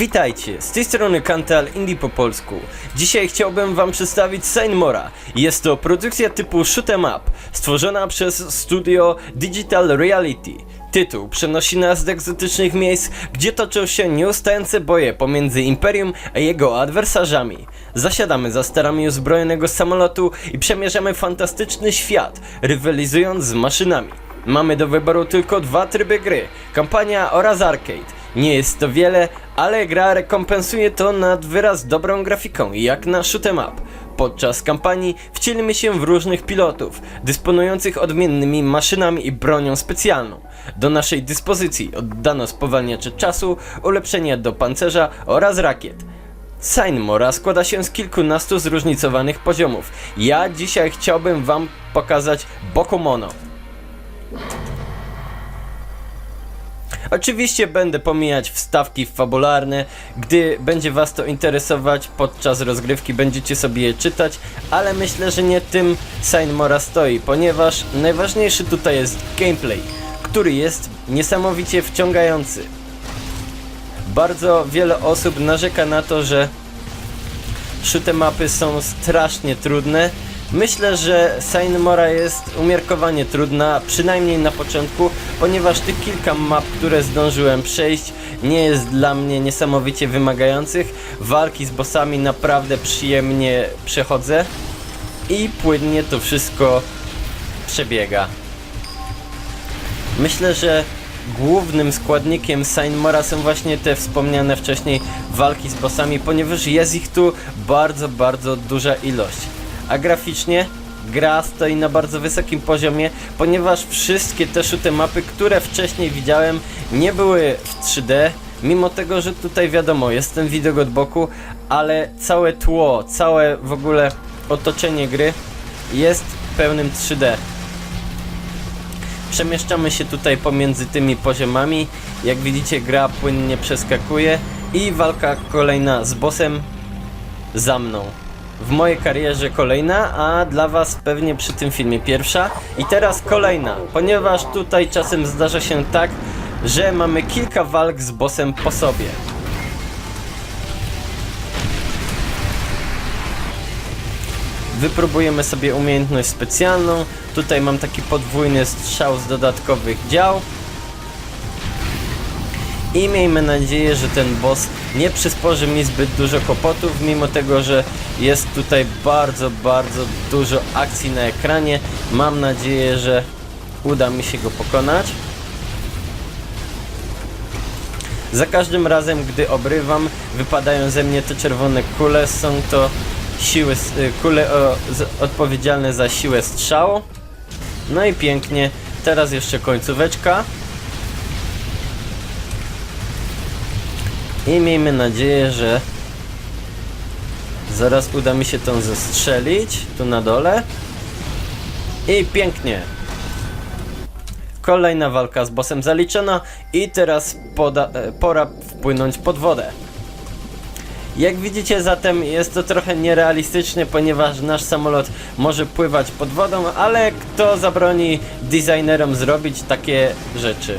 Witajcie, z tej strony Kantal Indie po polsku. Dzisiaj chciałbym wam przedstawić Saint Mora. Jest to produkcja typu shoot'em up, stworzona przez studio Digital Reality. Tytuł przenosi nas do egzotycznych miejsc, gdzie toczą się nieustające boje pomiędzy Imperium a jego adwersarzami. Zasiadamy za sterami uzbrojonego samolotu i przemierzamy fantastyczny świat, rywalizując z maszynami. Mamy do wyboru tylko dwa tryby gry, kampania oraz arcade. Nie jest to wiele, ale gra rekompensuje to nad wyraz dobrą grafiką, jak na shoot'em up. Podczas kampanii wcielimy się w różnych pilotów, dysponujących odmiennymi maszynami i bronią specjalną. Do naszej dyspozycji oddano spowalniacze czasu, ulepszenia do pancerza oraz rakiet. Sainmora składa się z kilkunastu zróżnicowanych poziomów. Ja dzisiaj chciałbym wam pokazać Bokumono. Oczywiście będę pomijać wstawki fabularne, gdy będzie was to interesować podczas rozgrywki będziecie sobie je czytać, ale myślę, że nie tym Sainmora stoi, ponieważ najważniejszy tutaj jest gameplay, który jest niesamowicie wciągający. Bardzo wiele osób narzeka na to, że szyte mapy są strasznie trudne. Myślę, że Saint Mora jest umiarkowanie trudna, przynajmniej na początku, ponieważ tych kilka map, które zdążyłem przejść, nie jest dla mnie niesamowicie wymagających. Walki z bossami naprawdę przyjemnie przechodzę i płynnie to wszystko przebiega. Myślę, że głównym składnikiem Sainmora są właśnie te wspomniane wcześniej walki z bossami, ponieważ jest ich tu bardzo, bardzo duża ilość. A graficznie gra stoi na bardzo wysokim poziomie, ponieważ wszystkie te szyte mapy, które wcześniej widziałem, nie były w 3D. Mimo tego, że tutaj wiadomo, jest ten widok od boku, ale całe tło, całe w ogóle otoczenie gry jest pełnym 3D. Przemieszczamy się tutaj pomiędzy tymi poziomami. Jak widzicie, gra płynnie przeskakuje i walka kolejna z bossem za mną. W mojej karierze kolejna, a dla Was pewnie przy tym filmie pierwsza. I teraz kolejna, ponieważ tutaj czasem zdarza się tak, że mamy kilka walk z bossem po sobie. Wypróbujemy sobie umiejętność specjalną. Tutaj mam taki podwójny strzał z dodatkowych dział. I miejmy nadzieję, że ten boss nie przysporzy mi zbyt dużo kłopotów, mimo tego, że jest tutaj bardzo, bardzo dużo akcji na ekranie. Mam nadzieję, że uda mi się go pokonać. Za każdym razem, gdy obrywam, wypadają ze mnie te czerwone kule. Są to siły, y, kule o, z, odpowiedzialne za siłę strzału. No i pięknie. Teraz jeszcze końcóweczka. I miejmy nadzieję, że zaraz uda mi się tą zestrzelić tu na dole. I pięknie. Kolejna walka z bossem zaliczona i teraz e, pora wpłynąć pod wodę. Jak widzicie zatem jest to trochę nierealistyczne, ponieważ nasz samolot może pływać pod wodą, ale kto zabroni designerom zrobić takie rzeczy?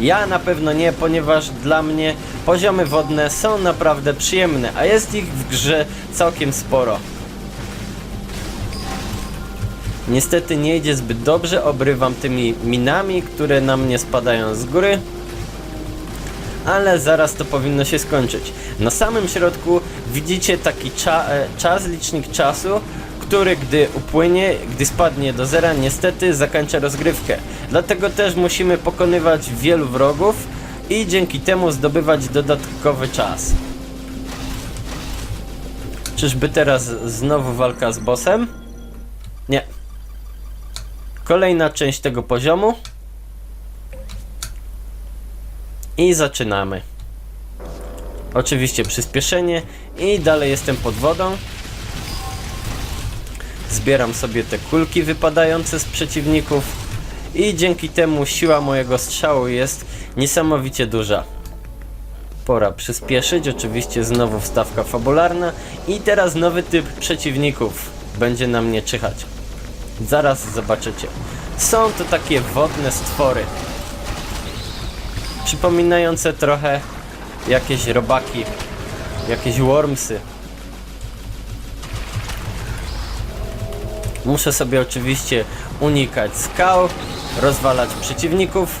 Ja na pewno nie, ponieważ dla mnie poziomy wodne są naprawdę przyjemne, a jest ich w grze całkiem sporo. Niestety nie idzie zbyt dobrze, obrywam tymi minami, które na mnie spadają z góry. Ale zaraz to powinno się skończyć. Na samym środku widzicie taki cza e, czas, licznik czasu, który gdy upłynie, gdy spadnie do zera, niestety zakończa rozgrywkę. Dlatego też musimy pokonywać wielu wrogów i dzięki temu zdobywać dodatkowy czas. Czyżby teraz znowu walka z bossem? Nie. Kolejna część tego poziomu. I zaczynamy. Oczywiście przyspieszenie i dalej jestem pod wodą. Zbieram sobie te kulki wypadające z przeciwników i dzięki temu siła mojego strzału jest niesamowicie duża. Pora przyspieszyć, oczywiście znowu wstawka fabularna i teraz nowy typ przeciwników będzie na mnie czyhać. Zaraz zobaczycie. Są to takie wodne stwory. Przypominające trochę jakieś robaki, jakieś wormsy. Muszę sobie oczywiście unikać skał, rozwalać przeciwników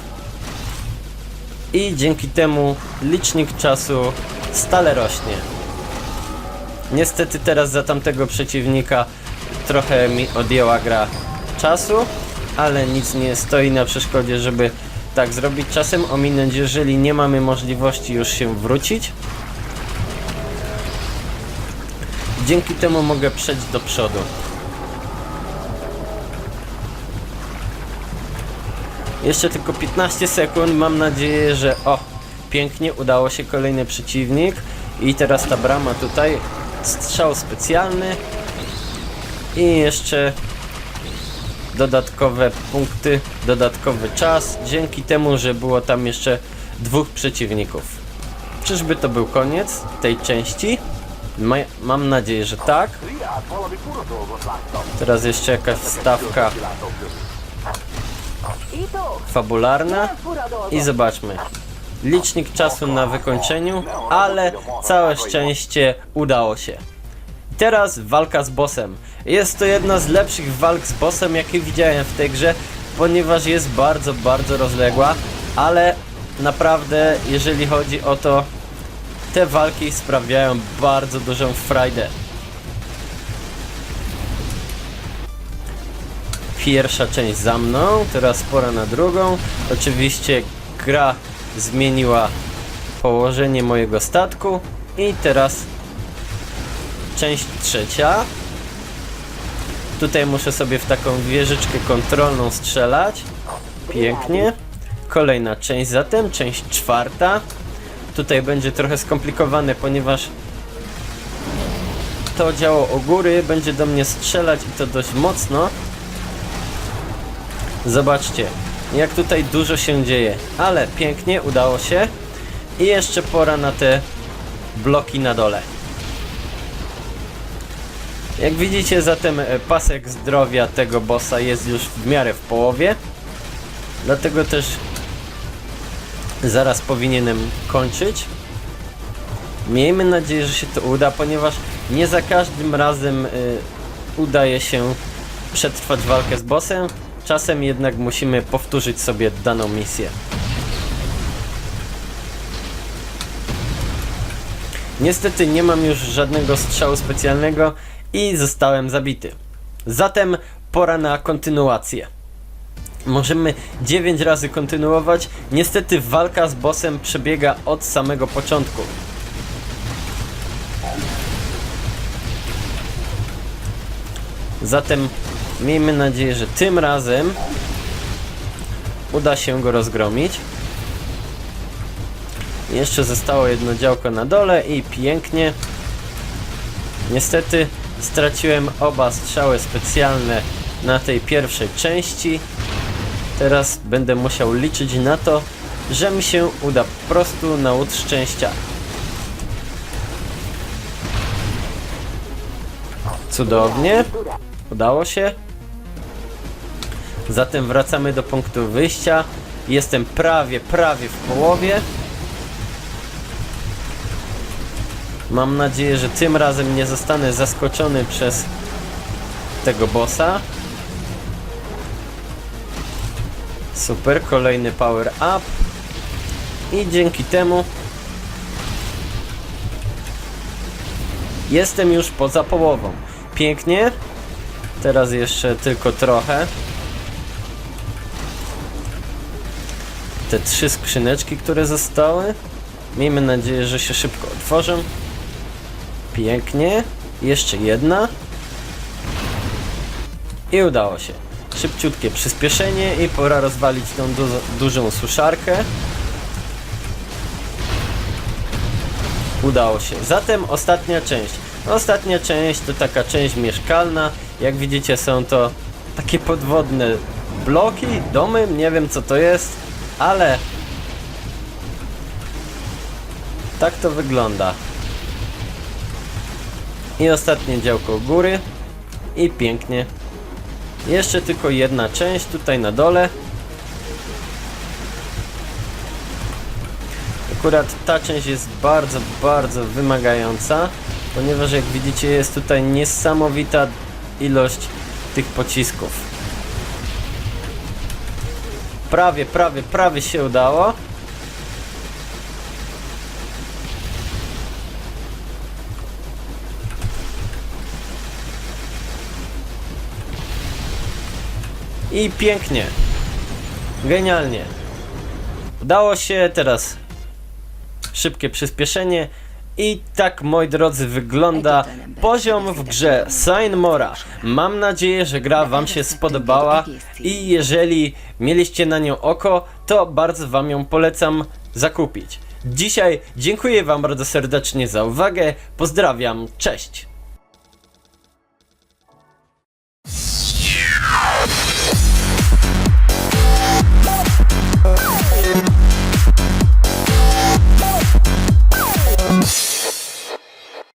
i dzięki temu licznik czasu stale rośnie. Niestety teraz za tamtego przeciwnika trochę mi odjęła gra czasu, ale nic nie stoi na przeszkodzie, żeby tak zrobić. Czasem ominąć, jeżeli nie mamy możliwości już się wrócić. Dzięki temu mogę przejść do przodu. Jeszcze tylko 15 sekund. Mam nadzieję, że o, pięknie udało się kolejny przeciwnik. I teraz ta brama tutaj. Strzał specjalny. I jeszcze dodatkowe punkty, dodatkowy czas. Dzięki temu, że było tam jeszcze dwóch przeciwników. Czyżby to był koniec tej części? Ma, mam nadzieję, że tak. Teraz jeszcze jakaś wstawka fabularna i zobaczmy. Licznik czasu na wykończeniu, ale całe szczęście udało się. Teraz walka z bossem. Jest to jedna z lepszych walk z bossem, jakie widziałem w tej grze, ponieważ jest bardzo, bardzo rozległa, ale naprawdę, jeżeli chodzi o to, te walki sprawiają bardzo dużą frajdę. Pierwsza część za mną, teraz pora na drugą. Oczywiście gra zmieniła położenie mojego statku i teraz część trzecia. Tutaj muszę sobie w taką wieżyczkę kontrolną strzelać. Pięknie. Kolejna część zatem, część czwarta. Tutaj będzie trochę skomplikowane, ponieważ to działo u góry będzie do mnie strzelać i to dość mocno. Zobaczcie, jak tutaj dużo się dzieje, ale pięknie udało się. I jeszcze pora na te bloki na dole. Jak widzicie, zatem e, pasek zdrowia tego bossa jest już w miarę w połowie. Dlatego też zaraz powinienem kończyć. Miejmy nadzieję, że się to uda, ponieważ nie za każdym razem y, udaje się przetrwać walkę z bossem. Czasem jednak musimy powtórzyć sobie daną misję. Niestety nie mam już żadnego strzału specjalnego i zostałem zabity. Zatem pora na kontynuację. Możemy 9 razy kontynuować. Niestety walka z bossem przebiega od samego początku. Zatem miejmy nadzieję, że tym razem uda się go rozgromić. Jeszcze zostało jedno działko na dole i pięknie. Niestety straciłem oba strzały specjalne na tej pierwszej części. Teraz będę musiał liczyć na to, że mi się uda po prostu na łód szczęścia. Cudownie. Udało się. Zatem wracamy do punktu wyjścia. Jestem prawie, prawie w połowie. Mam nadzieję, że tym razem nie zostanę zaskoczony przez tego bossa. Super, kolejny power up. I dzięki temu jestem już poza połową. Pięknie. Teraz jeszcze tylko trochę. Te trzy skrzyneczki, które zostały. Miejmy nadzieję, że się szybko otworzą. Pięknie. Jeszcze jedna. I udało się. Szybciutkie przyspieszenie i pora rozwalić tą du dużą suszarkę. Udało się. Zatem ostatnia część. Ostatnia część to taka część mieszkalna. Jak widzicie są to takie podwodne bloki, domy, nie wiem co to jest, ale tak to wygląda. I ostatnie działko góry. I pięknie. Jeszcze tylko jedna część tutaj na dole. Akurat ta część jest bardzo, bardzo wymagająca, ponieważ jak widzicie jest tutaj niesamowita ilość tych pocisków. Prawie, prawie, prawie się udało. I pięknie. Genialnie. Udało się teraz szybkie przyspieszenie i tak moi drodzy wygląda poziom w grze Sign Mora. Mam nadzieję, że gra wam się spodobała i jeżeli mieliście na nią oko, to bardzo wam ją polecam zakupić. Dzisiaj dziękuję wam bardzo serdecznie za uwagę, pozdrawiam, cześć!